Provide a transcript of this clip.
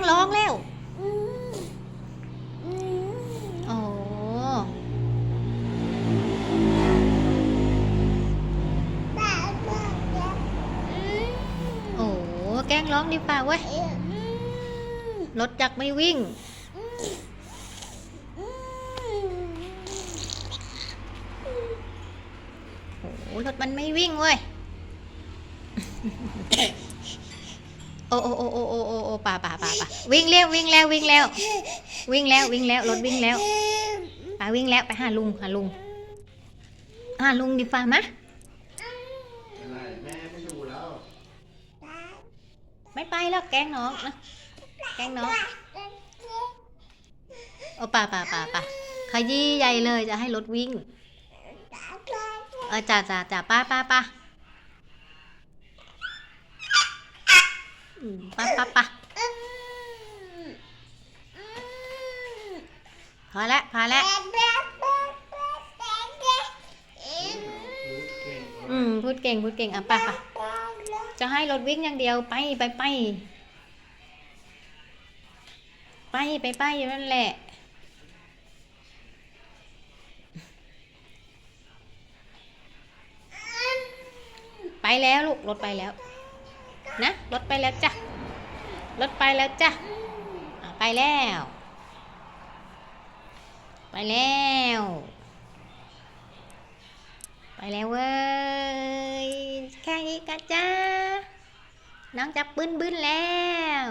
งร้องแล้วอืมอืมโอ้บ้าบ้าบ้าอืมโอ้แกล้งร้องดีป่าเว้ยอืมรถจักรไม่วิ่งอืมอืมโอ้รถมันไม่วิ่งเว้ย โอ้โอ้โอ้โอ้โอ้โอ้โอ้ป่าป่าป่าป่าวิ่งเร็ววิ่งแล้ววิ่งแล้ว วิ่งแล้ววิ่งแล้วรถวิ่งแล้วป่าวิ่งแล้วไปหาลุงหาลุงหาลุงดีฟ้ามะไม่ไปแล้วแกงน้องนะแกงน้องโอ้ป่าป่าป่าป่าขยี้ใหญ่เลยจะให้รถวิ่งเออจ่าจ่าจ่าป้าป้าป้าอืม ป้าป้าป้าพอแล้วพอแล้วอืมพูดเก่งพูดเก่งอะปะป่ะจะให้รถวิ่งอย่างเดียวไปไปไปไปไปไปนั่นแหละไปแล้วลูกรถไปแล้ว นะรถไปแล้วจ้ะรถไปแล้วจ้ะไปแล้ว ไปแล้ว ไปแล้วเว้ยแค่นี้กะจ้าน้องจะบึ้นบึ้นแล้ว